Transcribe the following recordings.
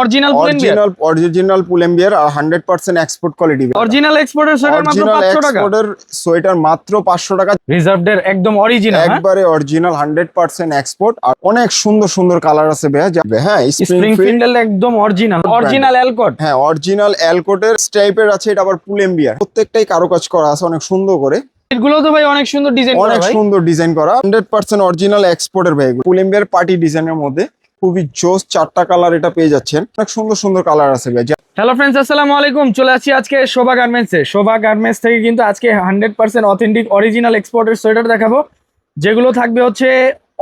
Original original original পুলেম্বিয়ার আর hundred percent export quality original এক্সপোর্টের sweater মাত্র 500 টাকা? এক্সপোর্টের সোয়েটার মাত্র পাঁচশো টাকা। রিজার্ভড এর একদম অরিজিনাল একবারে অরিজিনাল হান্ড্রেড পার্সেন্ট এক্সপোর্ট আর অনেক সুন্দর সুন্দর কালার আছে ভাইয়া হ্যাঁ স্প্রিং ফিল্ডের একদম অরিজিনাল অরিজিনাল অ্যালকট হ্যাঁ অরিজিনাল অ্যালকোটের টাইপের আছে এটা আবার পুলেম্বিয়ার প্রত্যেকটাই কারুকাজ করা আছে অনেক সুন্দর করে। এগুলো তো ভাই অনেক সুন্দর ডিজাইন করা অনেক সুন্দর ডিজাইন করা। হান্ড্রেড পার্সেন্ট অরিজিনাল এক্সপোর্টের ভাই পুলেম্বিয়ার পার্টি ডিজাইনের মধ্যে। খুবই জোস চারটা কালার এটা পেয়ে যাচ্ছেন। অনেক সুন্দর সুন্দর কালার আছে হ্যালো ফ্রেন্ডস আসসালামু আলাইকুম। চলে আসছি আজকে শোভা গার্মেন্টসে শোভা গার্মেন্টস থেকে কিন্তু আজকে হান্ড্রেড পার্সেন্ট অথেন্টিক অরিজিনাল এক্সপোর্টের সোয়েটার দেখাবো। যেগুলো থাকবে হচ্ছে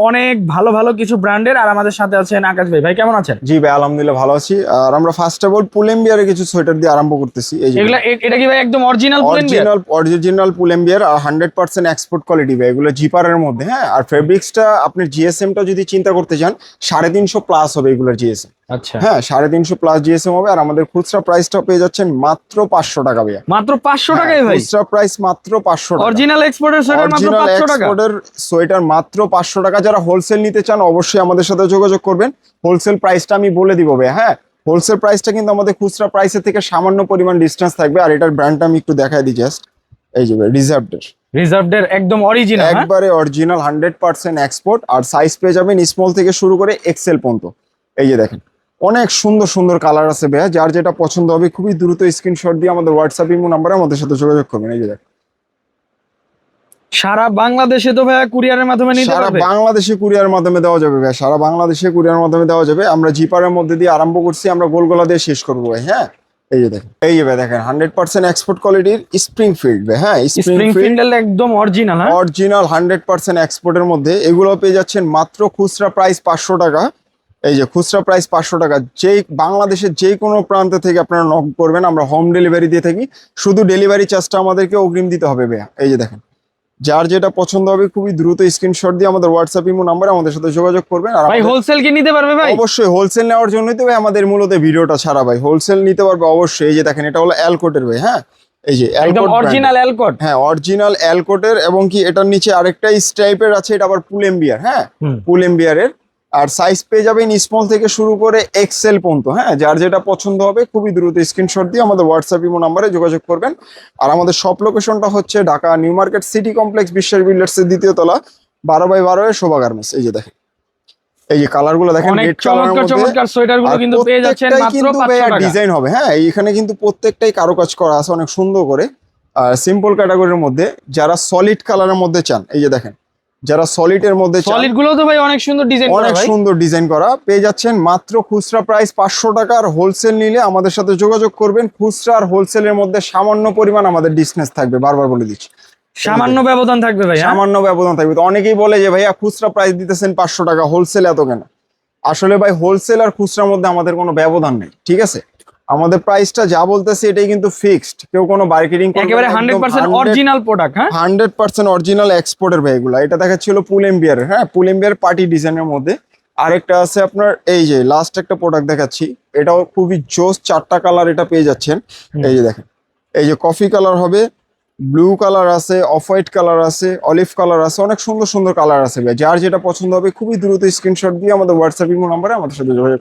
অনেক ভালো ভালো কিছু ব্র্যান্ডের আর আমাদের সাথে আছেন আকাশ ভাই। ভাই কেমন আছেন? জি ভাই আলহামদুলিল্লাহ ভালো আছি। আর আমরা ফার্স্ট অফ অল পুলেম্বিয়ারের কিছু সোয়েটার দিয়ে আরম্ভ করতেছি। এই যে এগুলা এটা কি ভাই একদম অরিজিনাল অরিজিনাল অরিজিনাল পুলেম্বিয়ার আর হান্ড্রেড পার্সেন্ট এক্সপোর্ট কোয়ালিটি ভাই। এগুলো জিপারের মধ্যে হ্যাঁ? আর ফেব্রিক্সটা আপনার জিএসএমটা যদি চিন্তা করতে চান সাড়ে তিনশো প্লাস হবে এগুলোর জিএসএম আচ্ছা। হ্যাঁ সাড়ে তিনশো প্লাস জিএসএম হবে আর আমাদের খুচরা প্রাইসটা পেয়ে যাচ্ছেন মাত্র পাঁচশো টাকা ভাইয়া। মাত্র পাঁচশো টাকায় ভাই? খুচরা প্রাইস মাত্র পাঁচশো টাকা। অরিজিনাল এক্সপোর্টের সোয়েটার মাত্র পাঁচশো টাকা? এক্সপোর্টের সোয়েটার মাত্র পাঁচশো টাকা যারা হোলসেল নিতে চান অবশ্যই আমাদের সাথে যোগাযোগ করবেন। হোলসেল প্রাইসটা আমি বলে দিব হ্যাঁ? হোলসেল প্রাইসটা কিন্তু আমাদের খুচরা প্রাইসের থেকে সামান্য পরিমাণ ডিস্টেন্স থাকবে আর এটার ব্র্যান্ডটা আমি একটু দেখাই দিই জাস্ট এই যে রিজার্ভডের রিজার্ভড এর। একদম অরিজিনাল একবারে অরিজিনাল হান্ড্রেড পার্সেন্ট এক্সপোর্ট আর সাইজ পেয়ে যাবেন স্মল থেকে শুরু করে এক্সেল পর্যন্ত। এই যে দেখেন অনেক সুন্দর সুন্দর কালার আছে ভাইয়া যার যেটা পছন্দ হবে খুবই দ্রুত স্ক্রিনশট দিয়ে আমাদের হোয়াটসঅ্যাপ ইমো নাম্বারে আমাদের সাথে যোগাযোগ করবেন। এই যে দেখেন। সারা বাংলাদেশে তো ভাইয়া কুরিয়ারের মাধ্যমে নিতে সারা বাংলাদেশে কুরিয়ার মাধ্যমে দেওয়া যাবে ভাই সারা বাংলাদেশে কুরিয়ার মাধ্যমে দেওয়া যাবে। আমরা জিপারের মধ্যে দিয়ে আরম্ভ করছি আমরা গোলগোলা দিয়ে শেষ করব ভাই হ্যাঁ? এই যে দেখেন এই যে ভাই দেখেন হান্ড্রেড পার্সেন্ট এক্সপোর্ট কোয়ালিটির স্প্রিং ফিল্ড ভাই হ্যাঁ? স্প্রিং ফিল্ড একদম অরিজিনাল হ্যাঁ? অরিজিনাল হান্ড্রেড পার্সেন্ট এক্সপোর্টের মধ্যে। এগুলো পেয়ে যাচ্ছেন মাত্র খুচরা প্রাইস পাঁচশো টাকা। এই যে খুচরা প্রাইস পাঁচশো টাকা। যেই বাংলাদেশের যে কোনো প্রান্ত থেকে আপনারা নক করবেন আমরা হোম ডেলিভারি দিয়ে থাকি। শুধু ডেলিভারি চার্জটা আমাদেরকে অগ্রিম দিতে হবে ভাইয়া। এই যে দেখেন যার যেটা পছন্দ হবে খুবই দ্রুত স্ক্রিনশট দিয়ে আমাদের হোয়াটসঅ্যাপ ইমো নাম্বারে আমাদের সাথে যোগাযোগ করবেন। আর ভাই হোলসেল কি নিতে পারবে ভাই? অবশ্যই হোলসেল নেওয়ার জন্যই তো ভাই আমাদের মূলত ভিডিওটা ছাড়া ভাই। হোলসেল নিতে পারবে অবশ্যই। এই যে দেখেন এটা হলো অ্যালকোটের ভাই হ্যাঁ? এই যে অ্যালকোট অরিজিনাল অ্যালকোট হ্যাঁ অরিজিনাল অ্যালকোটের এবং কি এটার নিচে আরেকটা স্ট্রাইপের আছে এটা আবার পুল এমবিয়ার হ্যাঁ? হুম। পুল এমবিয়ারের আর সাইজ পেয়ে যাবেন স্মল থেকে শুরু করে এক্সেল পর্যন্ত হ্যাঁ? যার যেটা পছন্দ হবে খুবই দ্রুত স্ক্রিনশট দিয়ে আমাদের হোয়াটসঅ্যাপ ইমো নাম্বারে যোগাযোগ করবেন। আর আমাদের শপ লোকেশনটা হচ্ছে Dhaka New Market City Complex বিশ্বের বিল্ডার্স এর দ্বিতীয় তলা বারো বাই বারো এর শোভা গার্মেন্টস এই যে দেখেন এই যে কালারগুলো দেখেন অনেক রেড কালারের চমৎকার সোয়েটারগুলো কিন্তু পেয়ে যাচ্ছেন মাত্র পাঁচশো টাকা। ডিজাইন হবে হ্যাঁ? এখানে কিন্তু প্রত্যেকটাই কারুকাজ করা আছে অনেক সুন্দর করে। আর সিম্পল ক্যাটাগরির মধ্যে যারা সলিড কালারের মধ্যে চান এই যে দেখেন যারা সলিড এর মধ্যে সলিডগুলো তো ভাই অনেক সুন্দর ডিজাইন করা অনেক সুন্দর ডিজাইন করা। পেয়ে যাচ্ছেন মাত্র খুচরা প্রাইস পাঁচশো টাকা আর হোলসেল নিলে আমাদের সাথে যোগাযোগ করবেন। খুচরা আর হোলসেলের মধ্যে সামান্য পরিমাণ আমাদের ডিসনেস থাকবে। বারবার বলে দিচ্ছি। সামান্য ব্যবধান থাকবে ভাই হ্যাঁ? সামান্য ব্যবধান থাকবে। তো অনেকেই বলে যে ভাইয়া খুচরা প্রাইস দিতেছেন পাঁচশো টাকা হোলসেল এত কেন? আসলে ভাই হোলসেল আর খুচরার মধ্যে আমাদের কোনো ব্যবধান নেই ঠিক আছে? আমাদের প্রাইসটা যা বলতেছি এটাই কিন্তু ফিক্সড কেউ কোনো মার্কেটিং একেবারে হান্ড্রেড পার্সেন্ট অরিজিনাল প্রোডাক্ট হ্যাঁ? হান্ড্রেড পার্সেন্ট অরিজিনাল এক্সপোর্টের ভাই এগুলো। এটা দেখাচ্ছিল পুল এমবিয়ার হ্যাঁ? পুল এমবিয়ার পার্টি ডিজাইনের মধ্যে। আরেকটা আছে আপনার এই যে লাস্ট একটা প্রোডাক্ট দেখাচ্ছি। এটাও খুবই জোস চারটা কালার এটা পেয়ে যাচ্ছেন। এই যে দেখেন। এই যে কফি কালার হবে ব্লু কালার আছে অফ হোয়াইট কালার আছে অলিভ কালার আছে অনেক সুন্দর সুন্দর কালার আছে ভাই। যার যেটা পছন্দ হবে খুবই দ্রুত স্ক্রিনশট দিয়ে আমাদের হোয়াটসঅ্যাপ ইমো নাম্বারে আমাদের সাথে যোগাযোগ